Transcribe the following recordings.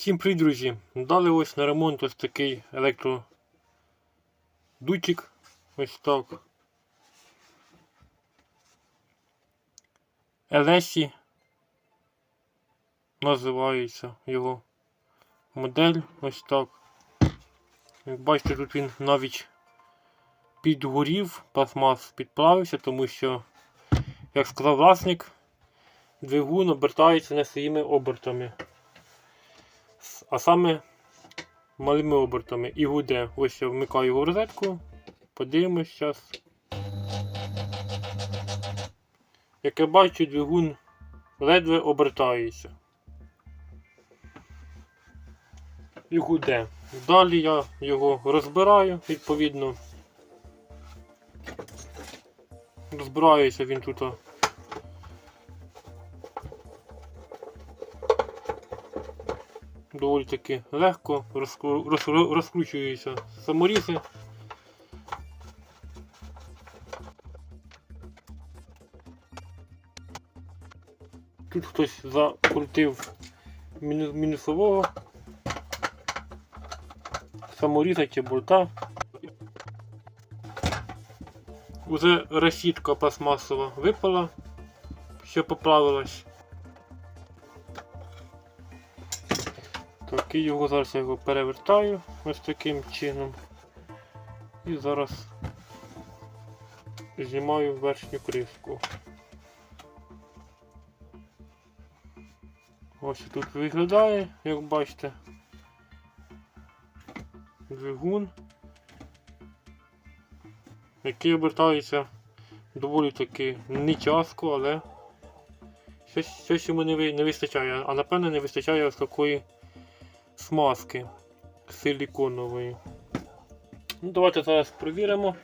Всім привіт, друзі! Дали ось на ремонт ось такий електродутчик. Ось так. Елесі називається його модель. Ось так. Як бачите, тут він навіть підгорів, пластмас підправився, тому що, як сказав власник, двигун обертається не своїми обертами а саме малими обертами і гуде. Ось я вмикаю його в розетку. Подивимось зараз. Як я бачу, двигун ледве обертається. І гуде. Далі я його розбираю, відповідно. Розбирається він тут. Доволі таки легко розкручуються саморізи. Тут хтось закрутив мінусового саморіза чи борта. Уже решітка пластмасова випала, що поправилась. Так, і його зараз я його перевертаю ось таким чином. І зараз знімаю верхню кришку. Ось тут виглядає, як бачите. Двигун, який обертається доволі таки не часто, але щось, щось йому не, ви- не вистачає, а напевне не вистачає ось такої смазки силіконової. Ну, Давайте зараз провіримо.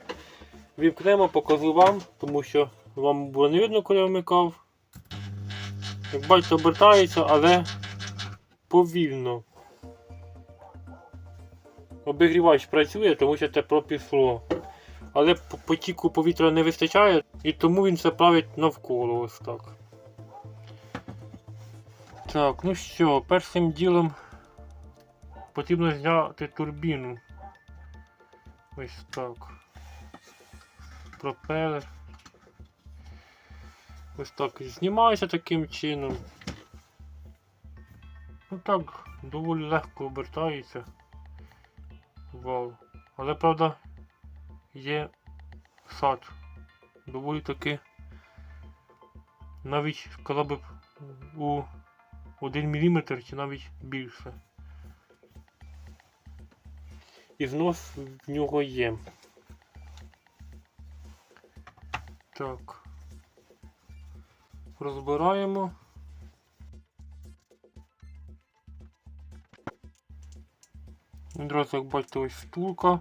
Вівкнемо, покажу вам, тому що вам було не видно, коли я вмикав. Як бачите, обертається, але повільно. Обігрівач працює, тому що тепло пішло. Але потіку повітря не вистачає і тому він все править навколо ось так. Так, ну що, першим ділом потрібно зняти турбіну. Ось так. Пропелер. Ось так знімається таким чином. Ну так, доволі легко обертається. Вау. Але правда є сад. Доволі таки навіть сказав би у 1 мм чи навіть більше. І знос в нього є. Так. Розбираємо. Одразу, як бачите, ось втулка.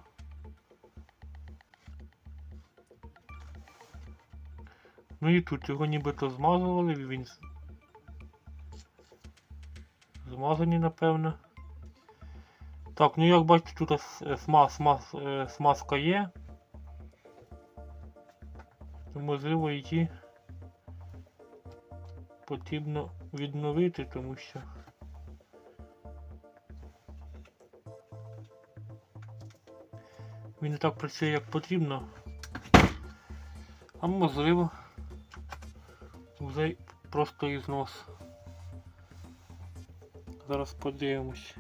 Ну і тут його нібито змазували, він з- змазаний, напевно. Так, ну як бачите, тут е, смаз, смаз, е, смазка є. Можливо її потрібно відновити, тому що він не так працює, як потрібно. А можливо вже просто ізнос. Зараз подивимось.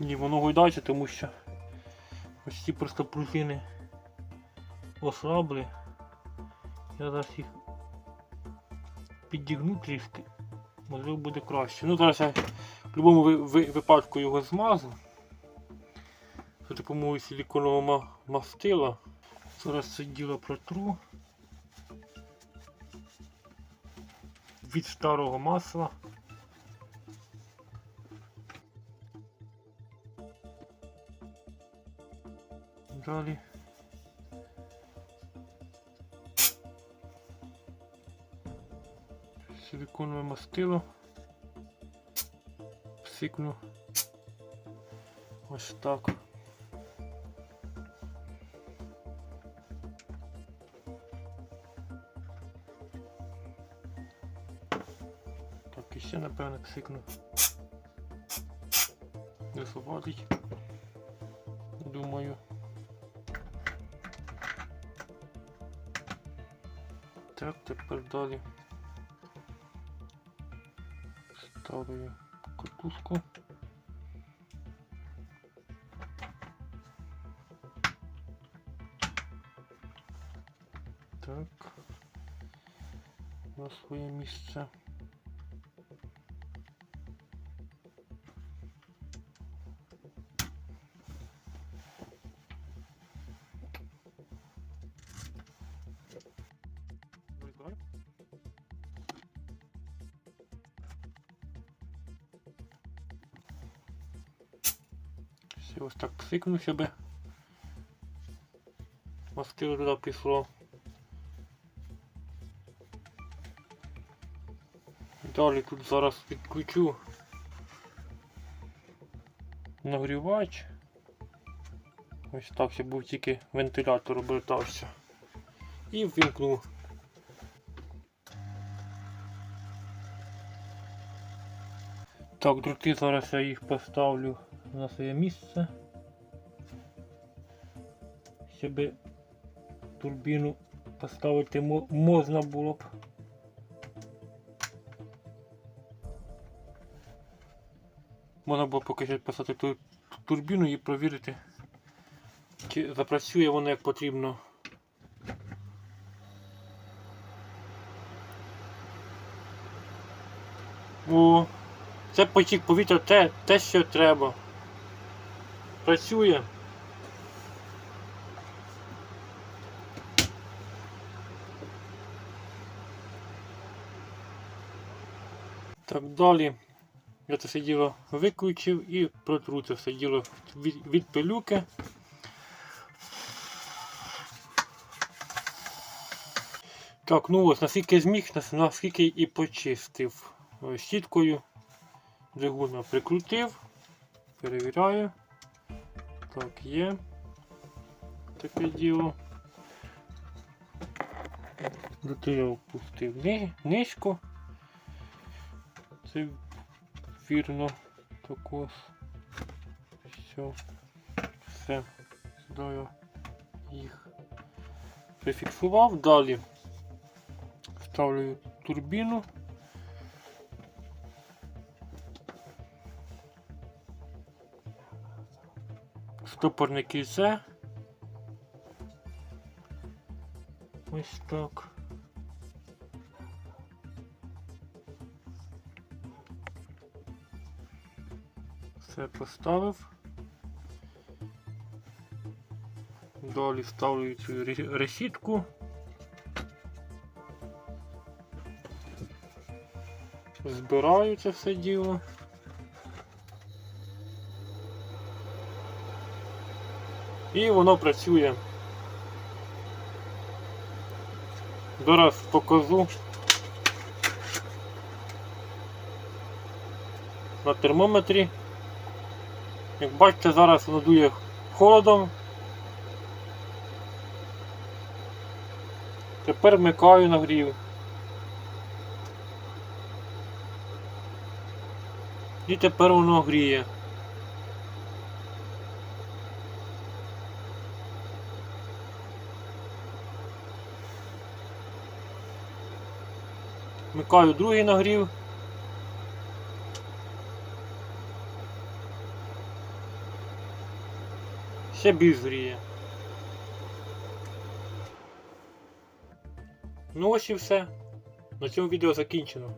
Ні, воно гойдається, тому що ось ці просто пружини ослабли. Я зараз їх підігну трішки. Можливо буде краще. Ну зараз я в будь-якому ви- ви- випадку його змазу. За допомогою силіконового мастила. Зараз це діло протру. Від старого масла. Далі. Силиконове мастило. Псикну. Ось так. Так, і ще напевно не Висловатить. Думаю. Так, тепер далі. Ставлю катушку. Так. На своє місце. Ще ось так псикну, щоб мастило туди пішло. Далі тут зараз підключу нагрівач. Ось так, щоб був тільки вентилятор обертався. І ввімкну. Так, дроти зараз я їх поставлю на своє місце. Щоб турбіну поставити можна було б. Можна було що поставити ту турбіну і провірити, чи запрацює воно як потрібно. О, це потік повітря те, те, що треба. Працює. Так, далі. Я це все діло виключив і протру це все діло від, від пилюки. Так, ну ось, наскільки зміг, наскільки і почистив Ось щіткою. Двигуна прикрутив. Перевіряю. Так, є. Таке діло. Доти я опустив ни- низько. Це вірно також. Все. Все. Сюди їх прифіксував. Далі ставлю турбіну. Стопорне кільце. Ось так. Все поставив. Далі ставлю цю ре- решітку. Збираю це все діло. І воно працює. Зараз покажу на термометрі. Як бачите, зараз воно дує холодом. Тепер вмикаю нагрів. І тепер воно гріє. Вмикаю другий нагрів. Ще більш гріє. Ну ось і все. На цьому відео закінчено.